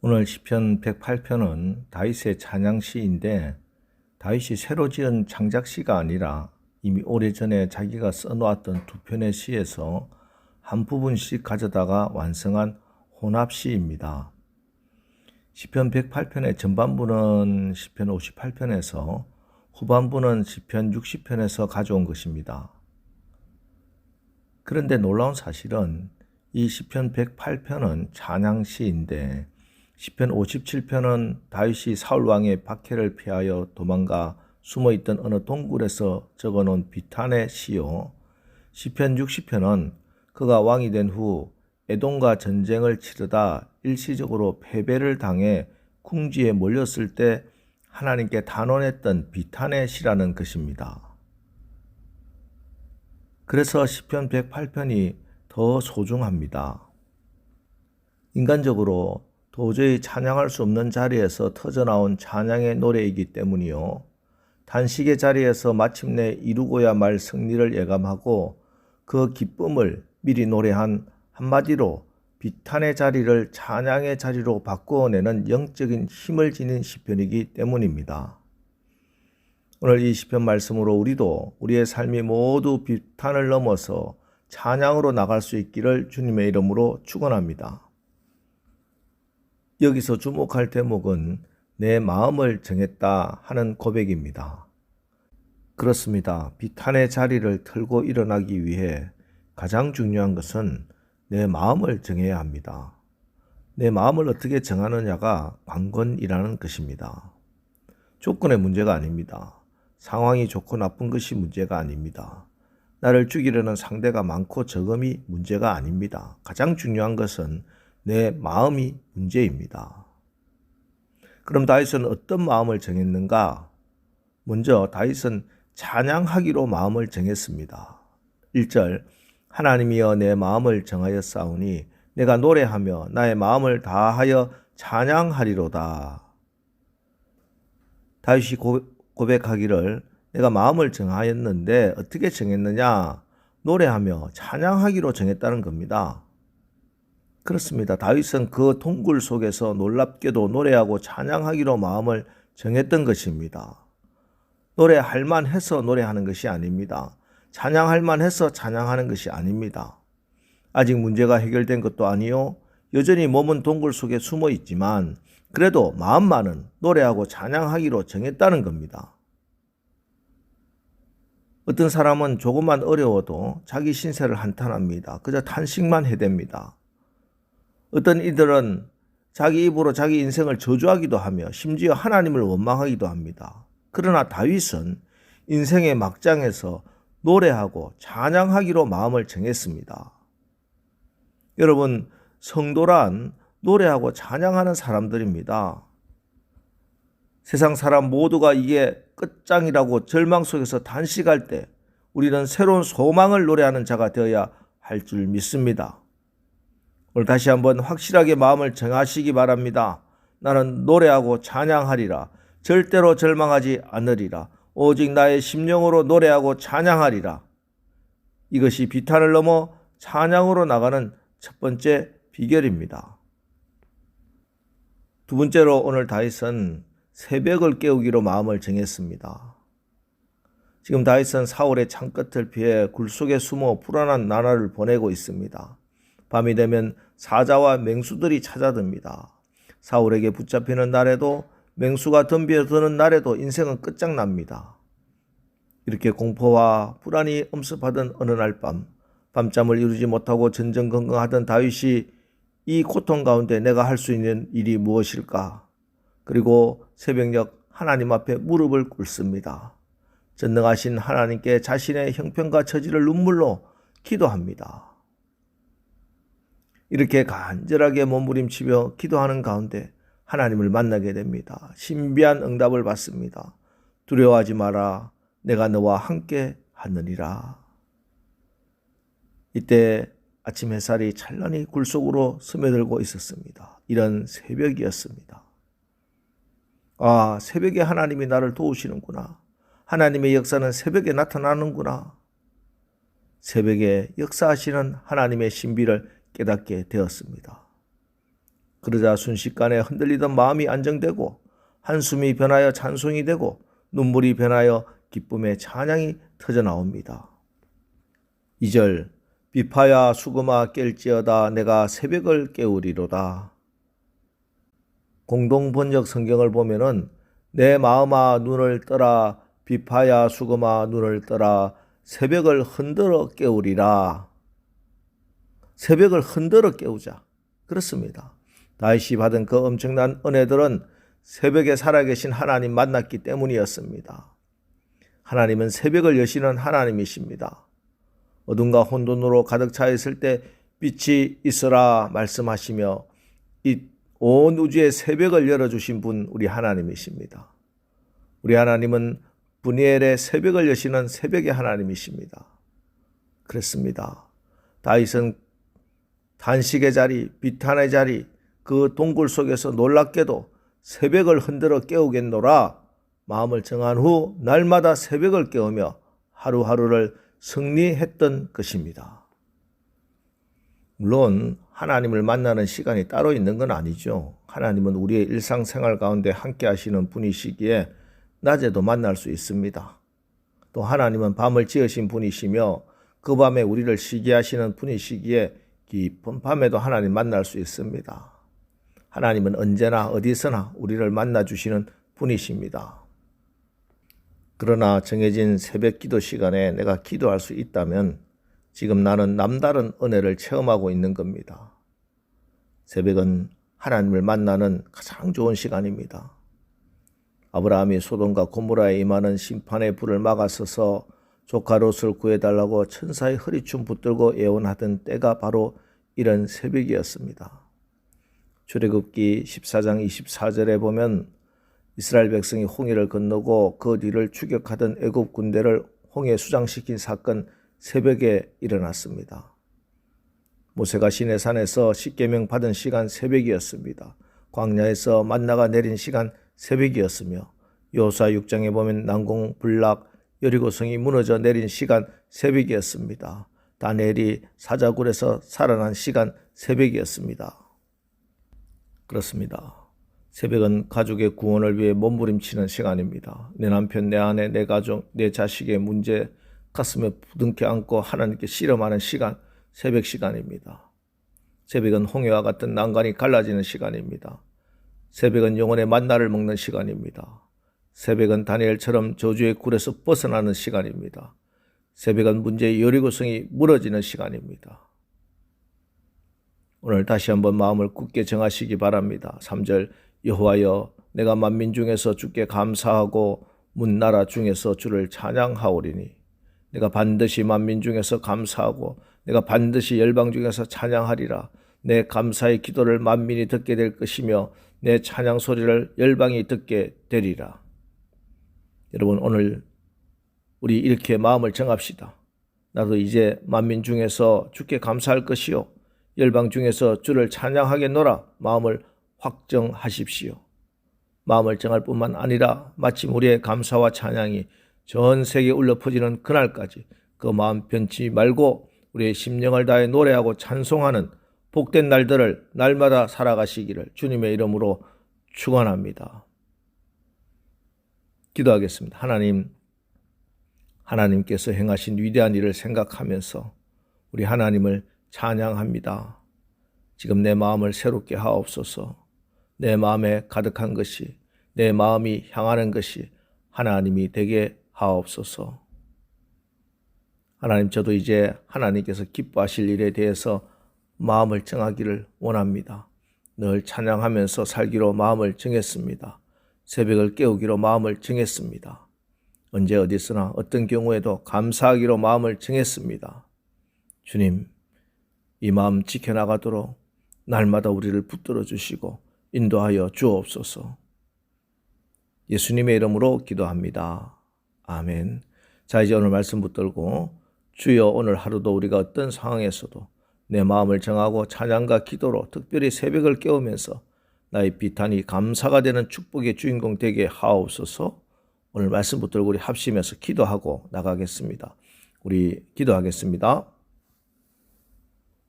오늘 시편 108편은 다윗의 찬양시인데 다윗이 새로 지은 창작시가 아니라 이미 오래전에 자기가 써놓았던 두 편의 시에서 한 부분씩 가져다가 완성한 혼합시입니다. 시편 108편의 전반부는 시편 58편에서 후반부는 시편 60편에서 가져온 것입니다. 그런데 놀라운 사실은 이 시편 108편은 찬양시인데 시편 57편은 다윗이 사울 왕의 박해를 피하여 도망가 숨어 있던 어느 동굴에서 적어 놓은 비탄의 시요. 시편 60편은 그가 왕이 된 후 에돔과 전쟁을 치르다 일시적으로 패배를 당해 궁지에 몰렸을 때 하나님께 단언했던 비탄의 시라는 것입니다. 그래서 시편 108편이 더 소중합니다. 인간적으로 도저히 찬양할 수 없는 자리에서 터져나온 찬양의 노래이기 때문이요. 단식의 자리에서 마침내 이루고야 말 승리를 예감하고 그 기쁨을 미리 노래한 한마디로 비탄의 자리를 찬양의 자리로 바꾸어내는 영적인 힘을 지닌 시편이기 때문입니다. 오늘 이 시편 말씀으로 우리도 우리의 삶이 모두 비탄을 넘어서 찬양으로 나갈 수 있기를 주님의 이름으로 축원합니다. 여기서 주목할 대목은 내 마음을 정했다 하는 고백입니다. 그렇습니다. 비탄의 자리를 털고 일어나기 위해 가장 중요한 것은 내 마음을 정해야 합니다. 내 마음을 어떻게 정하느냐가 관건이라는 것입니다. 조건의 문제가 아닙니다. 상황이 좋고 나쁜 것이 문제가 아닙니다. 나를 죽이려는 상대가 많고 적음이 문제가 아닙니다. 가장 중요한 것은 내 마음이 문제입니다. 그럼 다윗은 어떤 마음을 정했는가? 먼저 다윗은 찬양하기로 마음을 정했습니다. 1절 하나님이여 내 마음을 정하여 싸우니 내가 노래하며 나의 마음을 다하여 찬양하리로다. 다윗이 고백하기를 내가 마음을 정하였는데 어떻게 정했느냐? 노래하며 찬양하기로 정했다는 겁니다. 그렇습니다. 다윗은 그 동굴 속에서 놀랍게도 노래하고 찬양하기로 마음을 정했던 것입니다. 노래할 만해서 노래하는 것이 아닙니다. 찬양할 만해서 찬양하는 것이 아닙니다. 아직 문제가 해결된 것도 아니요. 여전히 몸은 동굴 속에 숨어 있지만 그래도 마음만은 노래하고 찬양하기로 정했다는 겁니다. 어떤 사람은 조금만 어려워도 자기 신세를 한탄합니다. 그저 탄식만 해댑니다. 어떤 이들은 자기 입으로 자기 인생을 저주하기도 하며 심지어 하나님을 원망하기도 합니다. 그러나 다윗은 인생의 막장에서 노래하고 찬양하기로 마음을 정했습니다. 여러분, 성도란 노래하고 찬양하는 사람들입니다. 세상 사람 모두가 이게 끝장이라고 절망 속에서 단식할 때 우리는 새로운 소망을 노래하는 자가 되어야 할 줄 믿습니다. 오늘 다시 한번 확실하게 마음을 정하시기 바랍니다. 나는 노래하고 찬양하리라. 절대로 절망하지 않으리라. 오직 나의 심령으로 노래하고 찬양하리라. 이것이 비탄을 넘어 찬양으로 나가는 첫 번째 비결입니다. 두 번째로 오늘 다윗은 새벽을 깨우기로 마음을 정했습니다. 지금 다윗은 사울의 창끝을 피해 굴 속에 숨어 불안한 나날을 보내고 있습니다. 밤이 되면 사자와 맹수들이 찾아듭니다. 사울에게 붙잡히는 날에도 맹수가 덤벼드는 날에도 인생은 끝장납니다. 이렇게 공포와 불안이 엄습하던 어느 날 밤, 밤잠을 이루지 못하고 전전긍긍하던 다윗이 이 고통 가운데 내가 할 수 있는 일이 무엇일까? 그리고 새벽녘 하나님 앞에 무릎을 꿇습니다. 전능하신 하나님께 자신의 형편과 처지를 눈물로 기도합니다. 이렇게 간절하게 몸부림치며 기도하는 가운데 하나님을 만나게 됩니다. 신비한 응답을 받습니다. 두려워하지 마라. 내가 너와 함께 하느니라. 이때 아침 햇살이 찬란히 굴 속으로 스며들고 있었습니다. 이런 새벽이었습니다. 아, 새벽에 하나님이 나를 도우시는구나. 하나님의 역사는 새벽에 나타나는구나. 새벽에 역사하시는 하나님의 신비를 깨닫게 되었습니다. 그러자 순식간에 흔들리던 마음이 안정되고 한숨이 변하여 찬송이 되고 눈물이 변하여 기쁨의 찬양이 터져 나옵니다. 2절 비파야 수금아 깰지어다 내가 새벽을 깨우리로다. 공동 번역 성경을 보면은 내 마음아 눈을 떠라 비파야 수금아 눈을 떠라 새벽을 흔들어 깨우리라. 새벽을 흔들어 깨우자. 그렇습니다. 다윗이 받은 그 엄청난 은혜들은 새벽에 살아계신 하나님 만났기 때문이었습니다. 하나님은 새벽을 여시는 하나님이십니다. 어둠과 혼돈으로 가득 차 있을 때 빛이 있어라 말씀하시며 이 온 우주의 새벽을 열어주신 분 우리 하나님이십니다. 우리 하나님은 분이엘의 새벽을 여시는 새벽의 하나님이십니다. 그렇습니다. 다윗은 단식의 자리, 비탄의 자리, 그 동굴 속에서 놀랍게도 새벽을 흔들어 깨우겠노라 마음을 정한 후 날마다 새벽을 깨우며 하루하루를 승리했던 것입니다. 물론 하나님을 만나는 시간이 따로 있는 건 아니죠. 하나님은 우리의 일상생활 가운데 함께 하시는 분이시기에 낮에도 만날 수 있습니다. 또 하나님은 밤을 지으신 분이시며 그 밤에 우리를 쉬게 하시는 분이시기에 깊은 밤에도 하나님 만날 수 있습니다. 하나님은 언제나 어디서나 우리를 만나 주시는 분이십니다. 그러나 정해진 새벽 기도 시간에 내가 기도할 수 있다면 지금 나는 남다른 은혜를 체험하고 있는 겁니다. 새벽은 하나님을 만나는 가장 좋은 시간입니다. 아브라함이 소돔과 고모라에 임하는 심판의 불을 막아서서 조카 롯을 구해달라고 천사의 허리춤 붙들고 예언하던 때가 바로 이런 새벽이었습니다. 출애굽기 14장 24절에 보면 이스라엘 백성이 홍해를 건너고 그 뒤를 추격하던 애굽 군대를 홍해 수장시킨 사건 새벽에 일어났습니다. 모세가 시내산에서 십계명 받은 시간 새벽이었습니다. 광야에서 만나가 내린 시간 새벽이었으며 요사 6장에 보면 난공 불락 여리고성이 무너져 내린 시간 새벽이었습니다. 다니엘이 사자굴에서 살아난 시간 새벽이었습니다. 그렇습니다. 새벽은 가족의 구원을 위해 몸부림치는 시간입니다. 내 남편, 내 아내, 내 가족, 내 자식의 문제 가슴에 부둥켜 안고 하나님께 실험하는 시간, 새벽 시간입니다. 새벽은 홍해와 같은 난간이 갈라지는 시간입니다. 새벽은 영혼의 만나를 먹는 시간입니다. 새벽은 다니엘처럼 저주의 굴에서 벗어나는 시간입니다. 새벽은 문제의 여리고성이 무너지는 시간입니다. 오늘 다시 한번 마음을 굳게 정하시기 바랍니다. 3절 여호와여 내가 만민 중에서 주께 감사하고 문 나라 중에서 주를 찬양하오리니 내가 반드시 만민 중에서 감사하고 내가 반드시 열방 중에서 찬양하리라 내 감사의 기도를 만민이 듣게 될 것이며 내 찬양 소리를 열방이 듣게 되리라. 여러분 오늘 우리 이렇게 마음을 정합시다. 나도 이제 만민 중에서 주께 감사할 것이요 열방 중에서 주를 찬양하겠노라 마음을 확정하십시오. 마음을 정할 뿐만 아니라 마침 우리의 감사와 찬양이 전 세계에 울려 퍼지는 그날까지 그 마음 변치 말고 우리의 심령을 다해 노래하고 찬송하는 복된 날들을 날마다 살아가시기를 주님의 이름으로 축원합니다. 기도하겠습니다. 하나님 하나님께서 행하신 위대한 일을 생각하면서 우리 하나님을 찬양합니다. 지금 내 마음을 새롭게 하옵소서. 내 마음에 가득한 것이 내 마음이 향하는 것이 하나님이 되게 하옵소서. 하나님 저도 이제 하나님께서 기뻐하실 일에 대해서 마음을 정하기를 원합니다. 늘 찬양하면서 살기로 마음을 정했습니다. 새벽을 깨우기로 마음을 정했습니다. 언제 어디서나 어떤 경우에도 감사하기로 마음을 정했습니다. 주님, 이 마음 지켜나가도록 날마다 우리를 붙들어 주시고 인도하여 주옵소서. 예수님의 이름으로 기도합니다. 아멘. 자, 이제 오늘 말씀 붙들고 주여 오늘 하루도 우리가 어떤 상황에서도 내 마음을 정하고 찬양과 기도로 특별히 새벽을 깨우면서 나의 비탄이 감사가 되는 축복의 주인공 되게 하옵소서. 오늘 말씀 붙들고 우리 합심해서 기도하고 나가겠습니다. 우리 기도하겠습니다.